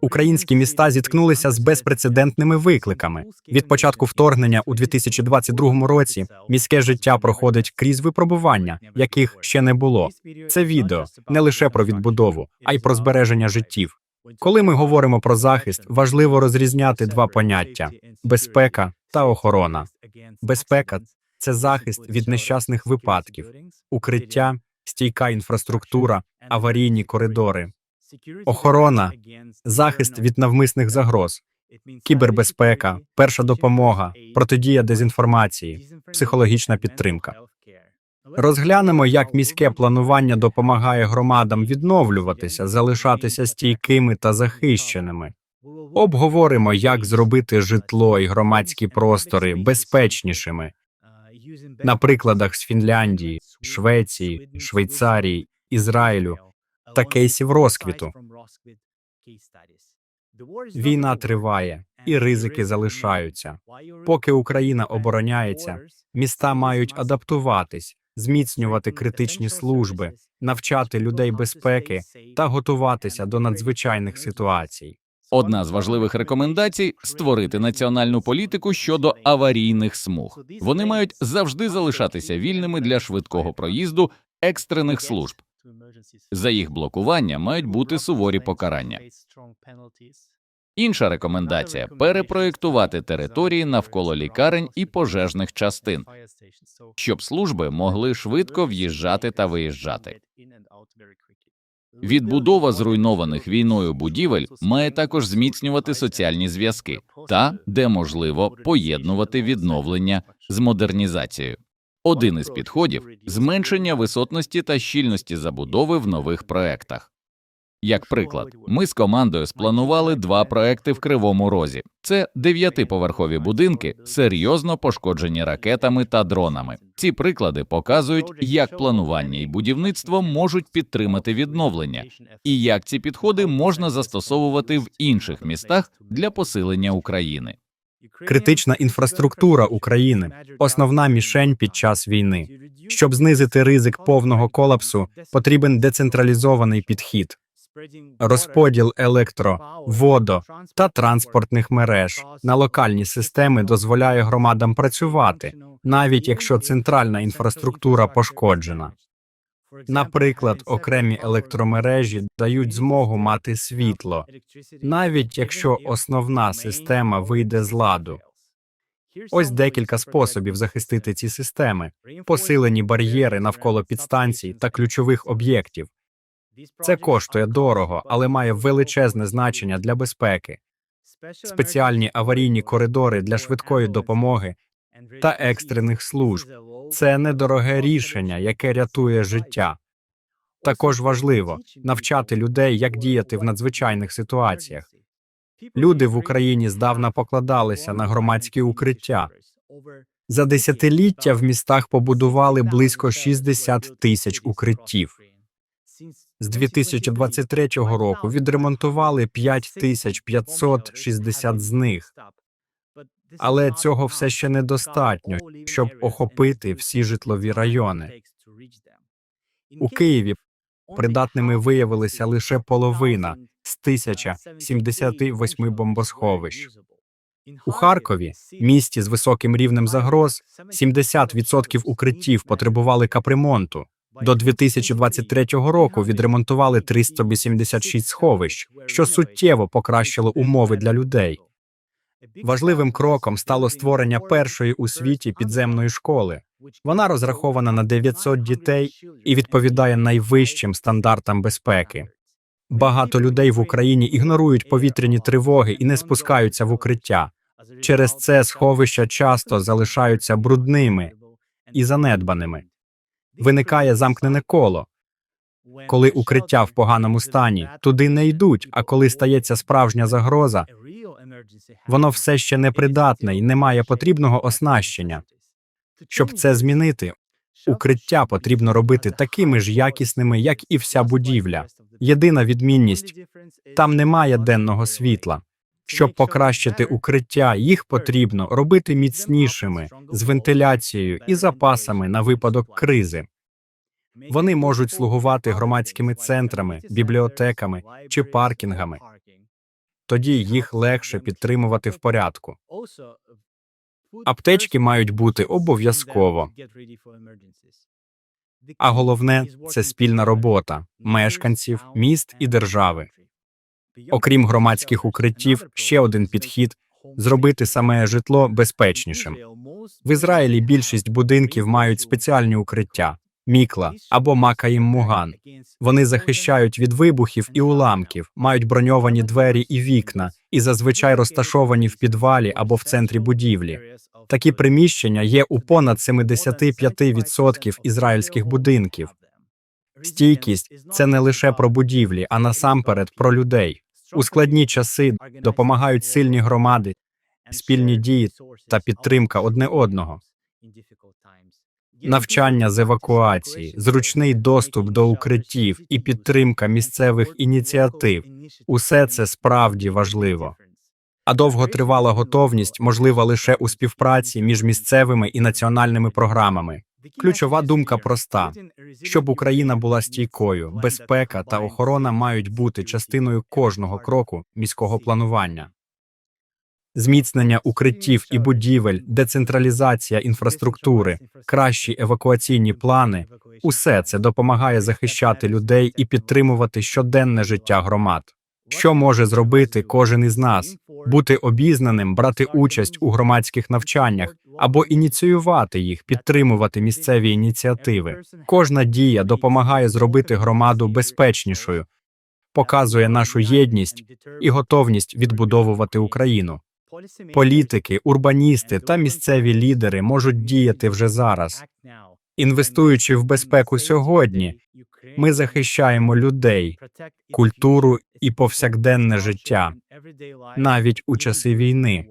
Українські міста зіткнулися з безпрецедентними викликами. Від початку вторгнення у 2022 році міське життя проходить крізь випробування, яких ще не було. Це відео не лише про відбудову, а й про збереження життів. Коли ми говоримо про захист, важливо розрізняти два поняття безпека та охорона. Безпека це захист від нещасних випадків, укриття, стійка інфраструктура, аварійні коридори, охорона, захист від навмисних загроз, кібербезпека, перша допомога, протидія дезінформації, психологічна підтримка. Розглянемо, як міське планування допомагає громадам відновлюватися, залишатися стійкими та захищеними. Обговоримо, як зробити житло і громадські простори безпечнішими. на прикладах з Фінляндії, Швеції, Швейцарії, Ізраїлю та кейсів розквіту. Війна триває, і ризики залишаються. Поки Україна обороняється, міста мають адаптуватись, зміцнювати критичні служби, навчати людей безпеки та готуватися до надзвичайних ситуацій. Одна з важливих рекомендацій створити національну політику щодо аварійних смуг. Вони мають завжди залишатися вільними для швидкого проїзду екстрених служб. За їх блокування мають бути суворі покарання. Інша рекомендація перепроєктувати території навколо лікарень і пожежних частин, щоб служби могли швидко в'їжджати та виїжджати. Відбудова зруйнованих війною будівель має також зміцнювати соціальні зв'язки та, де можливо, поєднувати відновлення з модернізацією. Один із підходів зменшення висотності та щільності забудови в нових проектах. Як приклад, ми з командою спланували два проекти в Кривому Розі. Це дев'ятиповерхові будинки, серйозно пошкоджені ракетами та дронами. Ці приклади показують, як планування і будівництво можуть підтримати відновлення, і як ці підходи можна застосовувати в інших містах для посилення України. Критична інфраструктура України основна мішень під час війни. Щоб знизити ризик повного колапсу, потрібен децентралізований підхід, розподіл електро, водо та транспортних мереж на локальні системи дозволяє громадам працювати, навіть якщо центральна інфраструктура пошкоджена. Наприклад, окремі електромережі дають змогу мати світло, навіть якщо основна система вийде з ладу. Ось декілька способів захистити ці системи, посилені бар'єри навколо підстанцій та ключових об'єктів. Це коштує дорого, але має величезне значення для безпеки. Спеціальні аварійні коридори для швидкої допомоги та екстрених служб. Це недороге рішення, яке рятує життя. Також важливо навчати людей, як діяти в надзвичайних ситуаціях. Люди в Україні здавна покладалися на громадські укриття. За десятиліття в містах побудували близько 60 тисяч укриттів. З 2023 року відремонтували 5560 з них. Але цього все ще недостатньо, щоб охопити всі житлові райони. У Києві придатними виявилися лише половина з 1078 бомбосховищ. У Харкові, місті з високим рівнем загроз, 70% укриттів потребували капремонту. До 2023 року відремонтували 386 сховищ, що суттєво покращило умови для людей. Важливим кроком стало створення першої у світі підземної школи. Вона розрахована на 900 дітей і відповідає найвищим стандартам безпеки. Багато людей в Україні ігнорують повітряні тривоги і не спускаються в укриття. Через це сховища часто залишаються брудними і занедбаними. Виникає замкнене коло. Коли укриття в поганому стані, туди не йдуть. А коли стається справжня загроза, воно все ще непридатне і не має потрібного оснащення. Щоб це змінити, укриття потрібно робити такими ж якісними, як і вся будівля. Єдина відмінність там немає денного світла. Щоб покращити укриття, їх потрібно робити міцнішими з вентиляцією і запасами на випадок кризи. Вони можуть слугувати громадськими центрами, бібліотеками чи паркінгами. Тоді їх легше підтримувати в порядку. Аптечки мають бути обов'язково. А головне це спільна робота мешканців, міст і держави. Окрім громадських укриттів, ще один підхід зробити саме житло безпечнішим. В Ізраїлі більшість будинків мають спеціальні укриття мікла або макаїм муган. Вони захищають від вибухів і уламків, мають броньовані двері і вікна, і зазвичай розташовані в підвалі або в центрі будівлі. Такі приміщення є у понад 75% ізраїльських будинків. Стійкість це не лише про будівлі, а насамперед про людей. У складні часи допомагають сильні громади, спільні дії та підтримка одне одного. Навчання з евакуації, зручний доступ до укриттів і підтримка місцевих ініціатив усе це справді важливо. А довготривала готовність можлива лише у співпраці між місцевими і національними програмами. Ключова думка проста: щоб Україна була стійкою, безпека та охорона мають бути частиною кожного кроку міського планування. Зміцнення укриттів і будівель, децентралізація інфраструктури, кращі евакуаційні плани усе це допомагає захищати людей і підтримувати щоденне життя громад. Що може зробити кожен із нас? Бути обізнаним, брати участь у громадських навчаннях або ініціювати їх, підтримувати місцеві ініціативи. Кожна дія допомагає зробити громаду безпечнішою, показує нашу єдність і готовність відбудовувати Україну. Політики, урбаністи та місцеві лідери можуть діяти вже зараз. Інвестуючи в безпеку сьогодні, ми захищаємо людей, культуру і повсякденне життя навіть у часи війни.